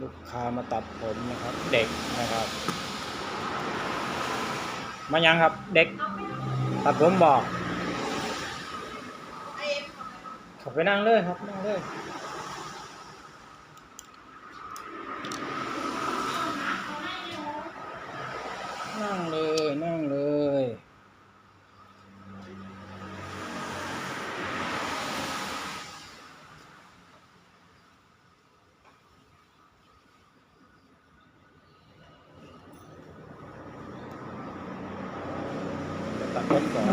ลูกค้ามาตัดผมนะครับ เด็กนะครับ มายังครับเด็ก ตัดผมบอกขับไปนั่งเลยครับนั่งเลยนั่งเลยนั่งเลย ตัดผมก่อน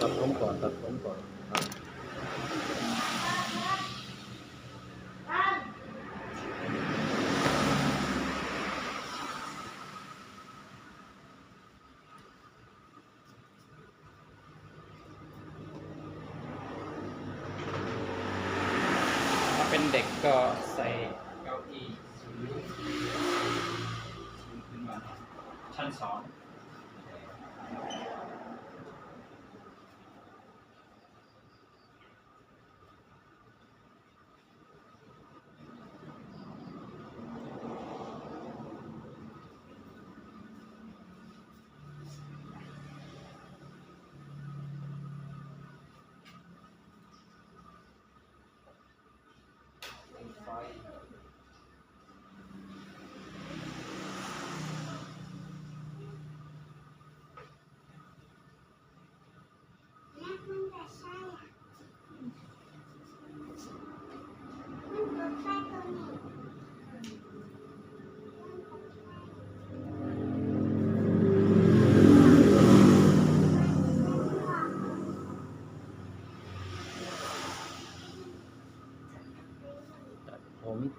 ตัดผมก่อนตัดผมก่อนถ้าเป็นเด็กก็ใส่เก้าอี้สูงขึ้นมาชั้นสอง แ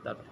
ตัดผ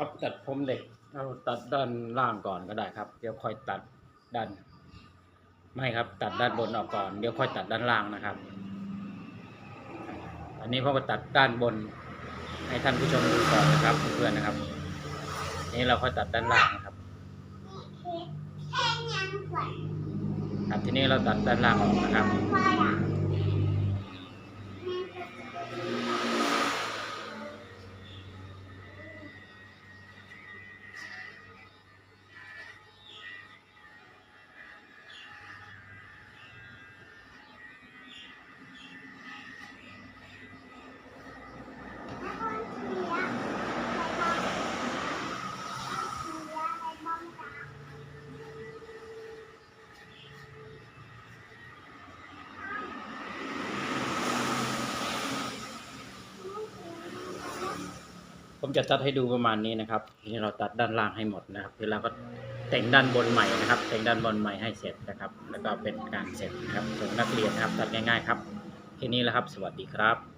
ครับตัดผมเด็กเราตัดด้านล่างก่อนก็ได้ครับ เดี๋ยวค่อยตัดด้าน ไม่ครับ ตัดด้านบนออกก่อน เดี๋ยวค่อยตัดด้านล่างนะครับ อันนี้พ่อก็ตัดด้านบน ให้ท่านผู้ชมดูก่อนนะครับเพื่อนๆนะครับ นี่เราค่อยตัดด้านล่างนะครับแค่ยังไหวครับทีนี้เราตัดด้านล่างออกนะครับ ผมจะตัดให้ดูประมาณนี้นะครับทีนี้เราตัดด้านล่างให้หมดนะครับเราก็แต่งด้านบนใหม่นะครับ แต่งด้านบนใหม่ให้เสร็จนะครับ แล้วก็เป็นการเสร็จนะครับส่งนนักเรียนนะครับตัดง่ายๆครับแค่นี้แล้วครับ สวัสดีครับ